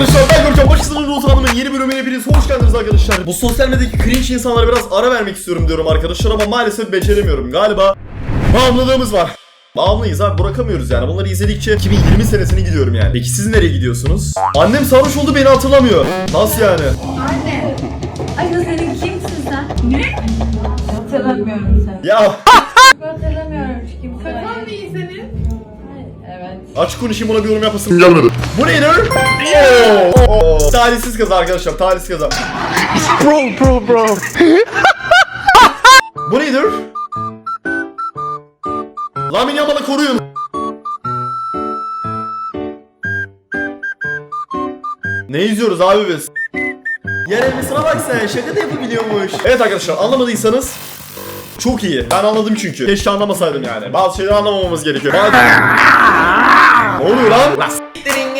arkadaşlar ben Görkem Başkasının Ruh Hanım'ın yeni bölümüne hepiniz hoş geldiniz arkadaşlar. Bu sosyal medyadaki cringe insanlara biraz ara vermek istiyorum diyorum arkadaşlar ama maalesef beceremiyorum. Galiba bağımlılığımız var. Bağımlıyız abi bırakamıyoruz yani. Bunları izledikçe 2020 senesine gidiyorum yani. Peki siz nereye gidiyorsunuz? Annem sarhoş oldu beni hatırlamıyor. Nasıl yani? Anne. Ay senin kimsin sen? Ne? Hatırlamıyorum seni. Ya Hatırlamıyorum kimse. Kafan iyi senin. Evet. aç konuşayım ona bir yorum yapasın. Gelmedi. Bu neydi? Oo. Talihsiz kaza arkadaşlar talihsiz kaza. bro bro bro. Bu nedir? Lamin Yamal'ı koruyun. Ne izliyoruz abi biz? Yer elbisine bak sen şaka da yapabiliyormuş. Evet arkadaşlar anlamadıysanız çok iyi. Ben anladım çünkü. Keşke anlamasaydım yani. Bazı şeyleri anlamamamız gerekiyor. Bazı... ne oluyor lan? Lan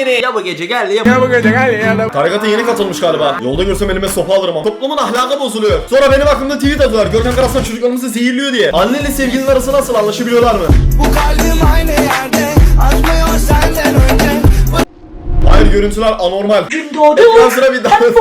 geri. Ya bu gece geldi ya bu gece geldi ya. Tarikata yeni katılmış galiba. Yolda görsem elime sopa alırım ama. Toplumun ahlakı bozuluyor. Sonra benim hakkımda tweet atıyorlar. Görkem Karaslan çocuklarımızı zehirliyor diye. Anneyle sevgilinin arası nasıl anlaşabiliyorlar mı? Bu kalbim aynı yerde Açmıyor senden önce Hayır görüntüler anormal. Gün doğdu, Ekran sıra bir daha. hep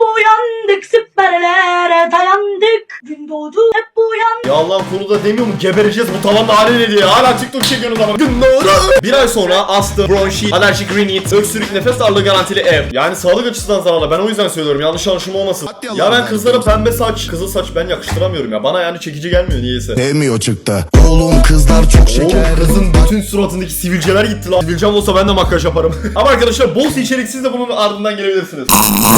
uyandık, süperlere dayandık. Gün doğdu, hep uyandık. Ya Allah'ım konuda demiyor mu gebereceğiz bu tavanın hali ne diye. Hala TikTok çekiyorsunuz ama. Gün doğru. Bir ay sonra astım, bronşit, alerjik rinit, öksürük, nefes darlığı garantili ev. Yani sağlık açısından zararlı. Ben o yüzden söylüyorum. Yanlış anlaşılma olmasın. Ya ben kızlara pembe saç, kızıl saç ben yakıştıramıyorum ya. Bana yani çekici gelmiyor niyeyse. Sevmiyor çıktı. Oğlum kızlar çok Oğlum şeker. kızın bütün suratındaki sivilceler gitti lan. Sivilcem olsa ben de makyaj yaparım. Ama arkadaşlar bol içeriksiz de bunun ardından gelebilirsiniz.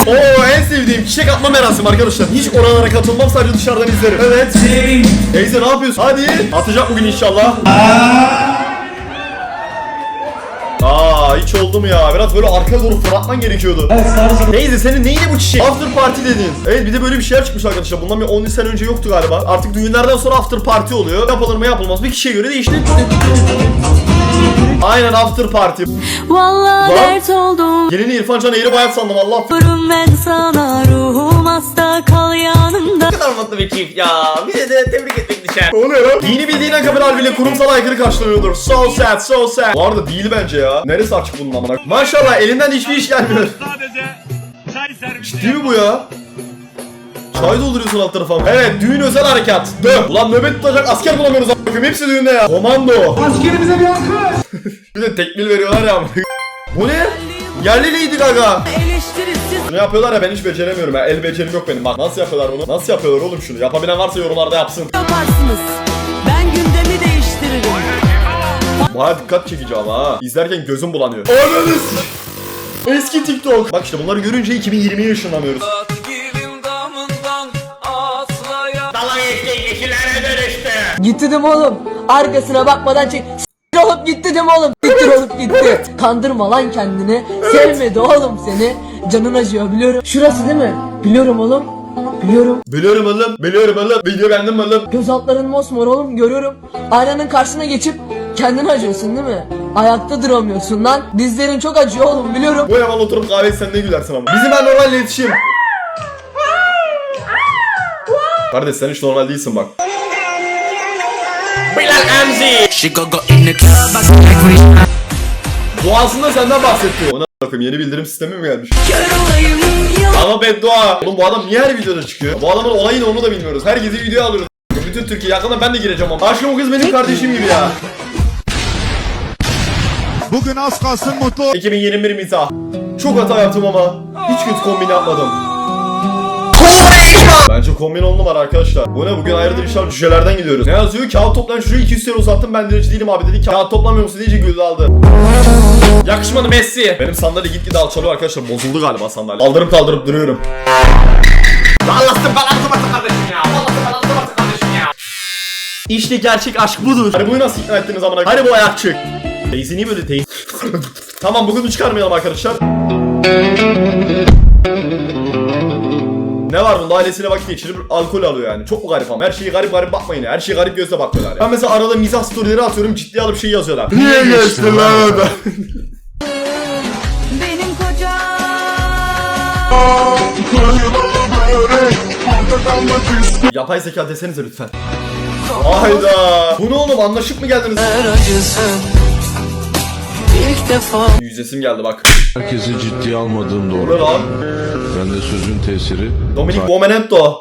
Oo en sevdiğim çiçek atma merasimi arkadaşlar. Hiç oralara katılmam sadece dışarıdan izlerim. Evet. Teyze ne yapıyorsun? Hadi. Atacak bugün inşallah. Aa hiç oldu mu ya? Biraz böyle arkaya doğru fırlatman gerekiyordu. Neyse senin neydi bu çiçek? After party dedin. Evet bir de böyle bir şeyler çıkmış arkadaşlar. Bundan bir 10 sene önce yoktu galiba. Artık düğünlerden sonra after party oluyor. Yapılır mı yapılmaz mı kişiye göre değişti. Aynen after party. Vallahi Lan. dert oldum Gelini İrfan Can Eğri Bayat sandım Allah. Vururum ben sana ruhum hasta kal yanımda Ne kadar mutlu bir çift ya. Bize de tebrik etmek düşer. Ne oluyor lan? Dini bildiğine kadar bile kurumsal aykırı karşılanıyordur. So sad, so sad. Bu arada değil bence ya. Neresi açık bunun amına? Maşallah elinden hiçbir iş gelmiyor. Sadece çay servisi. Ciddi mi bu ya? Çay dolduruyorsun alt tarafa. Evet düğün özel harekat. Dö. Ulan nöbet tutacak asker bulamıyoruz a**ım. Hepsi düğünde ya. Komando. Askerimize bir alkış. bir de tekmil veriyorlar ya. bu ne? Yerli Lady Gaga. Bunu yapıyorlar ya ben hiç beceremiyorum ya. El becerim yok benim. Bak nasıl yapıyorlar bunu? Nasıl yapıyorlar oğlum şunu? Yapabilen varsa yorumlarda yapsın. Yaparsınız Ben gündemi değiştiririm Baya dikkat çekici ama ha. İzlerken gözüm bulanıyor. Ananız. Eski TikTok. Bak işte bunları görünce 2020'ye ışınlanıyoruz. Gitti dedim oğlum. Arkasına bakmadan çek. S- olup gitti dedim oğlum. Siktir olup gitti. Kandırma lan kendini. Sevmedi oğlum seni. Canın acıyor biliyorum. Şurası değil mi? Biliyorum oğlum. Biliyorum. Biliyorum oğlum. Biliyorum oğlum. Bendim oğlum. Göz altların mosmor oğlum görüyorum. Aynanın karşısına geçip kendini acıyorsun değil mi? Ayakta duramıyorsun lan. Dizlerin çok acıyor oğlum biliyorum. Bu yaman oturup kahve içsen ne gülersin ama. Bizim ben normal iletişim. Kardeş sen hiç normal değilsin bak. She go go in the club Doğasında senden bahsetti. Ona bakayım yeni bildirim sistemi mi gelmiş? Ama beddua. Oğlum bu adam niye her videoda çıkıyor? Bu adamın olayı ne onu da bilmiyoruz. Herkesi videoya alıyoruz. Bütün Türkiye yakında ben de gireceğim ama. Aşkım o kız benim kardeşim gibi ya. Bugün az kalsın mutlu 2021 mizah. Çok hata yaptım ama hiç kötü kombin yapmadım. Bence kombin on numara arkadaşlar. Bu ne bugün ayrıdır işler cücelerden gidiyoruz. Ne yazıyor? Kağıt toplayan çocuğu 200 TL uzattım ben direci değilim abi dedi. Kağıt toplamıyor musun deyince güldü aldı. Yakışmadı Messi. Benim sandalye gitgide alçalıyor arkadaşlar. Bozuldu galiba sandalye. Kaldırıp kaldırıp duruyorum. Allah'ın belasını versin kardeşim ya. Kardeşim ya. İşte gerçek aşk budur. Hani bunu nasıl ikna ettiniz amına? Hani bu ayakçık? Teyze niye böyle teyze? tamam bugün çıkarmayalım arkadaşlar. Ne var bunda ailesiyle vakit geçirip alkol alıyor yani. Çok mu garip ama. Her şeyi garip garip bakmayın ya. Her şeyi garip gözle bakıyorlar ya. Ben mesela arada mizah storyleri atıyorum ciddiye alıp şey yazıyorlar. Niye geçtin lan Benim kocam Yapay zeka desenize lütfen. Hayda. Bu ne oğlum anlaşıp mı geldiniz? acısın İlk defa Yüzesim geldi bak. Herkesi ciddiye almadığım Ne doğru. lan? Ben de sözün tesiri. Dominic Momenento.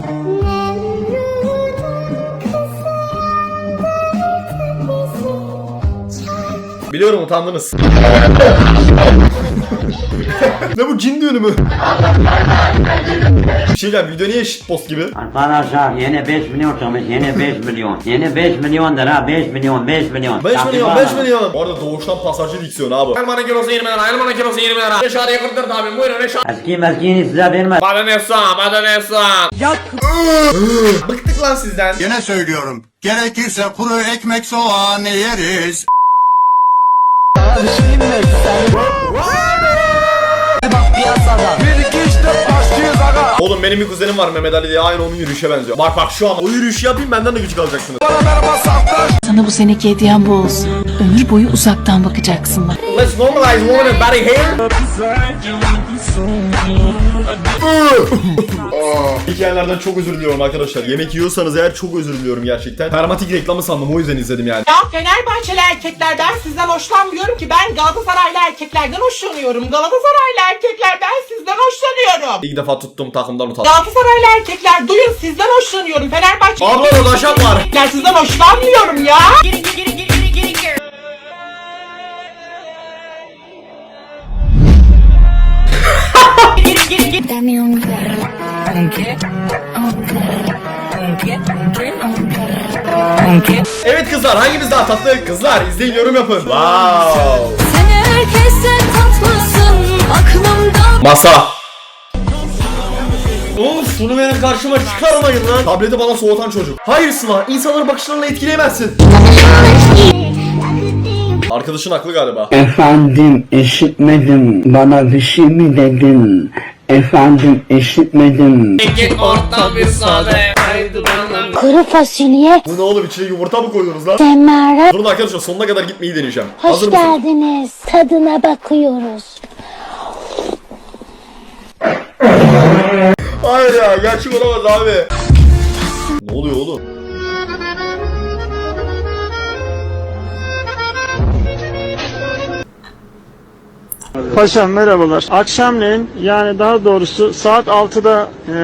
Biliyorum utandınız. ne bu cin düğünü mü? Bir şey diyeceğim, video niye shitpost gibi? Arkadaşlar yeni 5 milyon çalmış yeni 5 milyon. Yeni 5 milyon lira 5 milyon 5 milyon. 5 Tabii milyon var 5 ama. milyon. Bu arada doğuştan pasajcı diksiyon abi. Elmanın kilosu 20 lira, elmanın kilosu 20 lira. Reşadiye kırdır abi, buyurun Reşat. Eski meskiğini size vermez. Bana ne sağ, bana ne sağ. Bıktık lan sizden. Yine söylüyorum. Gerekirse kuru ekmek soğan yeriz. Oğlum benim bir kuzenim var Mehmet Ali diye aynı onun yürüyüşe benziyor. Bak bak şu an o yürüyüşü yapayım benden de küçük alacaksınız. Sana bu seneki hediyem bu olsun. Ömür boyu uzaktan bakacaksın bana. Let's normalize woman and body hair. Hikayelerden çok özür diliyorum arkadaşlar. Yemek yiyorsanız eğer çok özür diliyorum gerçekten. Permatik reklamı sandım o yüzden izledim yani. Ya Fenerbahçeli erkeklerden sizden hoşlanmıyorum ki ben Galatasaraylı erkeklerden hoşlanıyorum. Galatasaraylı erkeklerden sizden hoşlanıyorum. İlk defa tuttum takımdan utandım. Galatasaraylı erkekler duyun sizden hoşlanıyorum. Fenerbahçe Abla da daşak var. erkekler sizden hoşlanmıyorum ya. Evet kızlar hangimiz daha tatlı? Kızlar izleyin yorum yapın. Wow. Sen herkese tatlısın aklımdan. Masa. Of şunu benim karşıma çıkarmayın lan. Tableti bana soğutan çocuk. Hayır Sıla insanların bakışlarını etkileyemezsin. Arkadaşın haklı galiba. Efendim işitmedim. Bana bir şey mi dedin? Efendim işitmedim. Git orta bir sade. Haydi bana. Kuru fasulye, Bu ne oğlum içine yumurta mı koydunuz lan? semara, Durun arkadaşlar sonuna kadar gitmeyi deneyeceğim. hoş Hazır mısınız? geldiniz. Tadına bakıyoruz. Hayır ya gerçek olamaz abi. Ne oluyor oğlum? Paşam merhabalar. Akşamleyin yani daha doğrusu saat 6'da e,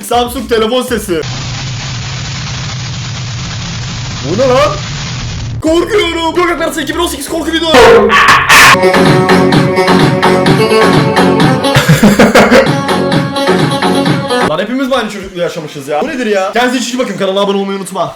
Samsung telefon sesi. Bu ne lan? Korkuyorum. Gökhan Arası 2018 korku videosu. lan hepimiz mi aynı çocukluğu yaşamışız ya? Bu nedir ya? Kendinize iyi bakın kanala abone olmayı unutma.